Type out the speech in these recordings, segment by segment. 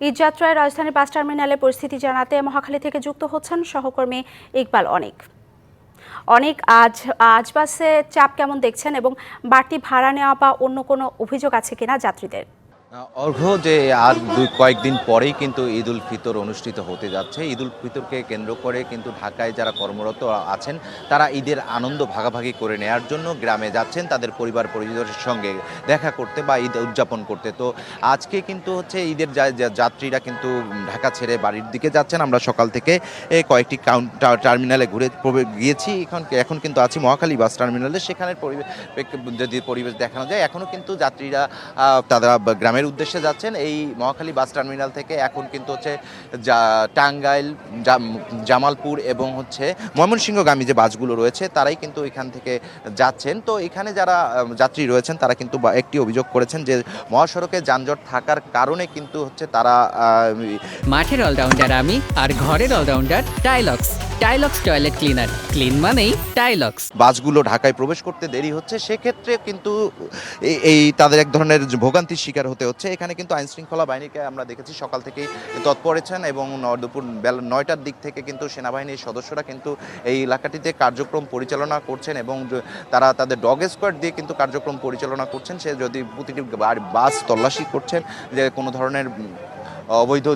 ঈদযাত্রায় রাজধানীর বাস টার্মিনালে পরিস্থিতি জানাতে মহাখালী থেকে যুক্ত হচ্ছেন সহকর্মী ইকবাল অনেক। অনেক, আজ আজ বাসে চাপ কেমন দেখছেন এবং বাড়তি ভাড়া নেওয়া বা অন্য কোনো অভিযোগ আছে কিনা যাত্রীদের? অর্ঘ যে আর দুই কয়েকদিন পরেই কিন্তু ঈদ উল ফিতর অনুষ্ঠিত হতে যাচ্ছে। ঈদ উল ফিতরকে কেন্দ্র করে কিন্তু ঢাকায় যারা কর্মরত আছেন, তারা ঈদের আনন্দ ভাগাভাগি করে নেয়ার জন্য গ্রামে যাচ্ছেন, তাদের পরিবার পরিজনের সঙ্গে দেখা করতে বা ঈদ উদযাপন করতে। তো আজকে কিন্তু হচ্ছে ঈদের যাত্রীরা কিন্তু ঢাকা ছেড়ে বাড়ির দিকে যাচ্ছেন। আমরা সকাল থেকে কয়েকটি কাউন্ট টার্মিনালে ঘুরে গিয়েছি। এখন এখন কিন্তু আছি মহাখালী বাস টার্মিনালে। সেখানের পরিবেশ যদি পরিবেশ দেখানো যায় এখনও কিন্তু যাত্রীরা তারা বা- উদ্দেশ্যে যাচ্ছেন এই মহাখালী বাস টার্মিনাল থেকে এখন কিন্তু হচ্ছে টাঙ্গাইল জামালপুর এবং হচ্ছে ময়মনসিংহগামী যে বাসগুলো রয়েছে, তারাই কিন্তু এখান থেকে যাচ্ছেন। তো এখানে যারা যাত্রী রয়েছেন, তারা কিন্তু একটি অভিযোগ করেছেন যে মহাসড়কে যানজট থাকার কারণে কিন্তু হচ্ছে তারা মাঠের অলরাউন্ডার আমি আর ঘরের allrounder Tilex Tilex toilet cleaner clean মানেই টাইলক্স বাসগুলো ঢাকায় প্রবেশ করতে দেরি হচ্ছে, সেক্ষেত্রে কিন্তু এই- তাদের এক ধরনের ভোগান্তির শিকার হতে হচ্ছে। এখানে কিন্তু আইন শৃঙ্খলা বাহিনীকে আমরা দেখেছি, সকাল থেকেই তৎপরেছেন এবং দুপুর বেলা নয়টার দিক থেকে কিন্তু সেনাবাহিনীর সদস্যরা কিন্তু এই এলাকাটিতে কার্যক্রম পরিচালনা করছেন এবং তারা তাদের ডগ স্কোয়াড দিয়ে কিন্তু কার্যক্রম পরিচালনা করছেন। সে যদি প্রতিটি বাস তল্লাশি করছেন, যে কোনো ধরনের অবৈধ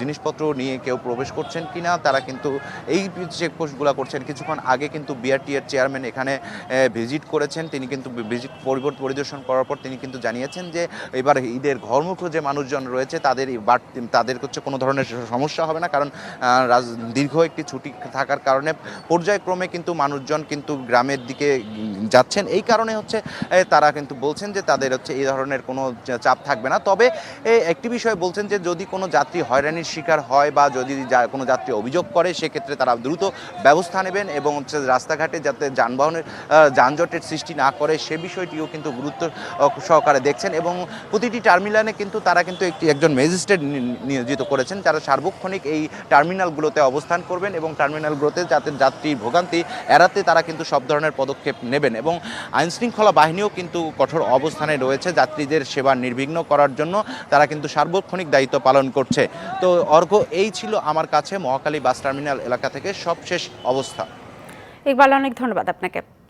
জিনিসপত্র নিয়ে কেউ প্রবেশ করছেন কিনা, তারা কিন্তু এই চেকপোস্টগুলো করছেন। কিছুক্ষণ আগে কিন্তু বিআরটি এর চেয়ারম্যান এখানে ভিজিট করেছেন। তিনি কিন্তু ভিজিট পরিবর্ত পরিদর্শন করার পর তিনি কিন্তু জানিয়েছেন যে, এবার ঈদের ঘরমুখ যে মানুষজন রয়েছে, তাদের তাদের হচ্ছে কোনো ধরনের সমস্যা হবে না। কারণ দীর্ঘ একটি ছুটি থাকার কারণে পর্যায়ক্রমে কিন্তু মানুষজন কিন্তু গ্রামের দিকে যাচ্ছেন। এই কারণে হচ্ছে তারা কিন্তু বলছেন যে, তাদের হচ্ছে এই ধরনের কোনো চাপ থাকবে না। তবে একটি বিষয় বলছেন যে, যদি কোনো যাত্রী হয়রানির শিকার হয় বা যদি কোনো যাত্রী অভিযোগ করে, সেক্ষেত্রে তারা দ্রুত ব্যবস্থা নেবেন এবং হচ্ছে রাস্তাঘাটে যাতে যানবাহনের যানজটের সৃষ্টি না করে, সে বিষয়টিও কিন্তু গুরুত্ব সহকারে দেখছেন এবং প্রতিটি টার্মিনালে কিন্তু তারা কিন্তু একটি একজন ম্যাজিস্ট্রেট নিয়োজিত করেছেন। যারা সার্বক্ষণিক এই টার্মিনালগুলোতে অবস্থান করবেন এবং টার্মিনালগুলোতে যাতে যাত্রীর ভোগান্তি এড়াতে তারা কিন্তু সব ধরনের পদক্ষেপ নেবেন এবং আইনশৃঙ্খলা বাহিনীও কিন্তু কঠোর অবস্থানে রয়েছে যাত্রীদের সেবা নির্বিঘ্ন করার জন্য। তারা কিন্তু সার্বক্ষণিক দায়িত্ব পালন করছে। তো অর্ঘ এই ছিল আমার কাছে মহাকালী বাস টার্মিনাল এলাকা থেকে সবশেষ অবস্থা। ইকবাল, অনেক ধন্যবাদ আপনাকে।